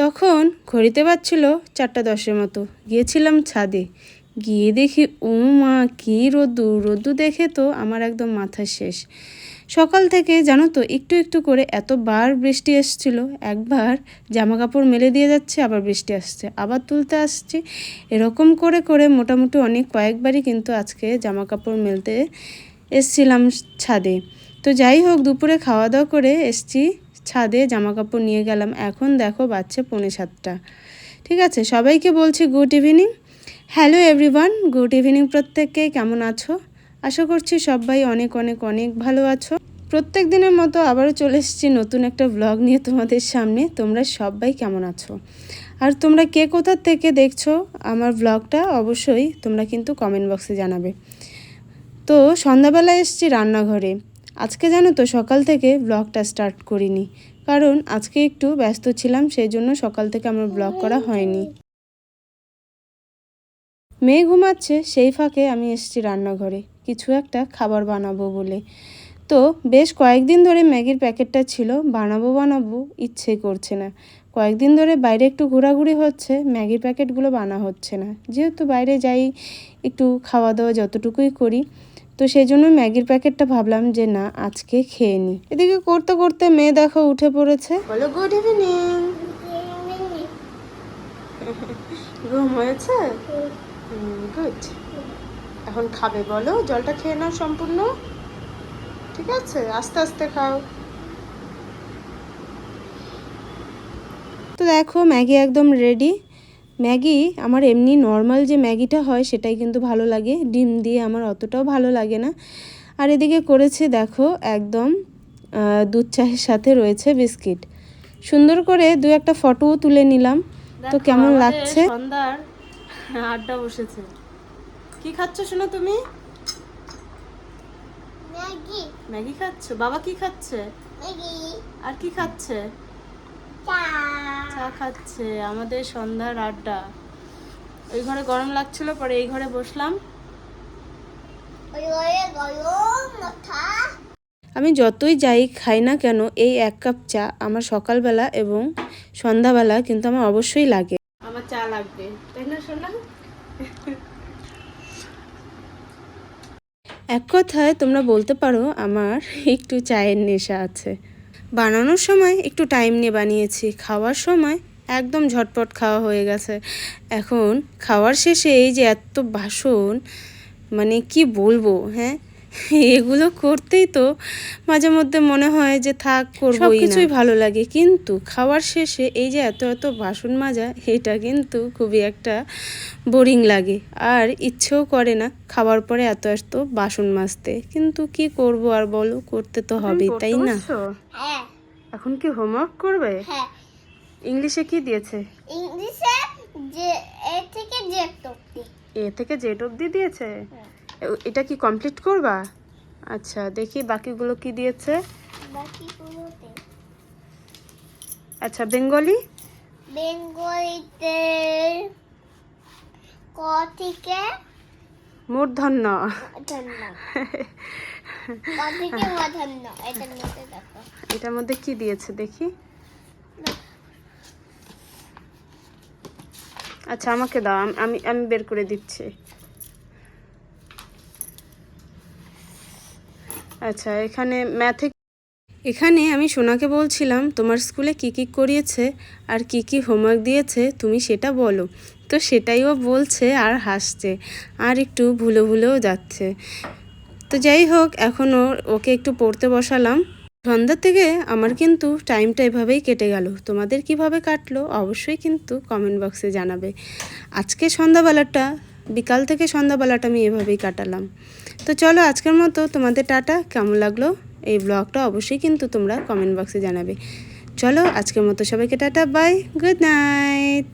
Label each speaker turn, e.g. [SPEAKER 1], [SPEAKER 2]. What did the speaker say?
[SPEAKER 1] তখন ঘড়িতে বাজছিল চারটা দশের মতো। গিয়েছিলাম ছাদে। গিয়ে দেখি, ও মা, কী রোদ্দু। রোদ্দু দেখে তো আমার একদম মাথা শেষ। সকাল থেকে, জানো তো, একটু একটু করে এতবার বৃষ্টি এসছিল একবার জামা কাপড় মেলে দিয়ে যাচ্ছে, আবার বৃষ্টি আসছে, আবার তুলতে আসছে। এরকম করে করে মোটামুটি অনেক কয়েকবারই কিন্তু আজকে জামা কাপড় মেলতে এসছিলাম ছাদে। তো যাই হোক, দুপুরে খাওয়া দাওয়া করে এসছি। ছাদে জামা কাপড় নিয়ে গেলাম। এখন দেখো বাচ্চা পৌনে সাতটা। ঠিক আছে, সবাইকে বলছি good evening hello everyone good evening প্রত্যেককে, কেমন আছো? আশা করছি সবাই অনেক অনেক অনেক ভালো আছো। প্রত্যেক দিনের মতো আবারও চলে এসেছি নতুন একটা ব্লগ নিয়ে তোমাদের সামনে। তোমরা সবাই কেমন আছো? আর তোমরা কে কোথা থেকে দেখছ আমার ব্লগটা অবশ্যই তোমরা কিন্তু কমেন্ট বক্সে জানাবে। তো সন্ধ্যাবেলা এসেছি রান্নাঘরে। আজকে জানো তো সকাল থেকে ব্লগটা স্টার্ট করিনি, কারণ আজকে একটু ব্যস্ত ছিলাম সেই জন্য সকাল থেকে আমার ব্লগ করা হয়নি। মেয়ে ঘুমাচ্ছে, সেই ফাঁকে আমি এসেছি রান্নাঘরে, কিছু একটা খাবার বানাবো বলে। তো বেশ কয়েকদিন ধরে ম্যাগির প্যাকেটটা ছিল, বানাবো বানাবো ইচ্ছে করছে না। কয়েকদিন ধরে বাইরে একটু ঘোরাঘুরি হচ্ছে, ম্যাগির প্যাকেটগুলো বানা হচ্ছে না। যেহেতু বাইরে যাই, একটু খাওয়া দাওয়া যতটুকুই করি তো সেই জন্য ম্যাগির প্যাকেটটা ভাবলাম যে না আজকে খেয়ে নিই এদিকে করতে করতে মেয়ে দেখো উঠে পড়েছে। বলো গুড ইভিনিং ঘুম হয়েছে? গুড এখন খাবে বলো জলটা খেয়ে নাও সম্পূর্ণ। ঠিক আছে আস্তে আস্তে খাও। তো দেখো ম্যাগি একদম রেডি ম্যাগি আমার এমনি নর্মাল যে ম্যাগিটা হয় সেটাই কিন্তু ভালো লাগে। ডিম দিয়ে আমার অতটাও ভালো লাগে না। আর এদিকে করেছি দেখো একদম দুধ চায়ের সাথে রয়েছে বিস্কিট। সুন্দর করে দু একটা ফটোও তুলে নিলাম। তো কেমন লাগছে? সন্ধ্যার আড্ডা বসেছে। কি খাচ্ছ শোনো তুমি?
[SPEAKER 2] ম্যাগি।
[SPEAKER 1] ম্যাগি খাচ্ছ? বাবা কি খাচ্ছে?
[SPEAKER 2] ম্যাগি।
[SPEAKER 1] আর কি খাচ্ছে?
[SPEAKER 2] চা
[SPEAKER 1] চা খাচ্ছে আমাদের সন্ধ্যার আড্ডা। ওই ঘরে গরম লাগছিল পরে এই ঘরে বসলাম। আমি যতই যাই খাই না কেন এই এক কাপ চা আমার সকালবেলা এবং সন্ধ্যাবেলা কিন্তু আমার অবশ্যই লাগে। আমার চা লাগবে তাই না শোনা এক কথায় তোমরা বলতে পারো আমার একটু চায়ের নেশা আছে। বানানোর সময় একটু টাইম নিয়ে বানিয়েছি। খাওয়ার সময় একদম ঝটপট খাওয়া হয়ে গেছে। এখন খাওয়ার শেষে এই যে এত বাসন মানে কি বলব হ্যাঁ? এগুলো করতেই তো মাঝে মধ্যে মনে হয় যে থাক করব কিছুই ভালো লাগে কিন্তু খাওয়ার শেষে এই যে এত এত বাসন মাজা এটা কিন্তু খুবই একটা বোরিং লাগে। আর ইচ্ছেও করে না খাওয়ার পরে এত এত বাসন মাজতে। কিন্তু কি করব আর বলো করতে তো হবেই তাই না?
[SPEAKER 2] হ্যাঁ।
[SPEAKER 1] এখন কি হোমওয়ার্ক করবে?
[SPEAKER 2] হ্যাঁ।
[SPEAKER 1] ইংলিশে কি দিয়েছে?
[SPEAKER 2] ইংলিশে যে এ থেকে যে টপি
[SPEAKER 1] এ থেকে জেড অবধি দিয়েছে? এ- এটা কি কমপ্লিট করবা? আচ্ছা দেখি বাকিগুলো কি দিয়েছে। আচ্ছা বেঙ্গলি?
[SPEAKER 2] বেঙ্গলিতে ক থেকে?
[SPEAKER 1] মূর্ধন্য। এটার মধ্যে কি দিয়েছে দেখি। আচ্ছা আমাকে দাও আম- আমি আমি বের করে দিচ্ছি। আচ্ছা এখানে ম্যাথে এখানে আমি সোনাকে বলছিলাম, তোমার স্কুলে কি কি করিয়েছে আর কি কি হোমওয়ার্ক দিয়েছে, তুমি সেটা বলো। তো সেটাই ও বলছে আর হাসছে, আর একটু ভুলে ভুলেও যাচ্ছে। তো যাই হোক, এখন ওর ওকে একটু পড়তে বসালাম। সন্ধ্যা থেকে আমার কিন্তু টাইমটা এভাবেই কেটে গেল। তোমাদের কীভাবে কাটলো, অবশ্যই কিন্তু কমেন্ট বক্সে জানাবে। আজকে সন্ধ্যাবেলাটা, বিকাল থেকে সন্ধ্যাবেলাটা আমি এভাবেই কাটালাম। তো চলো আজকের মতো তোমাদের টাটা, কেমন লাগল এই ব্লগটা অবশ্যই কিন্তু তোমরা কমেন্ট বক্সে জানাবে। চলো আজকের মতো সবাইকে টাটা বাই গুড নাইট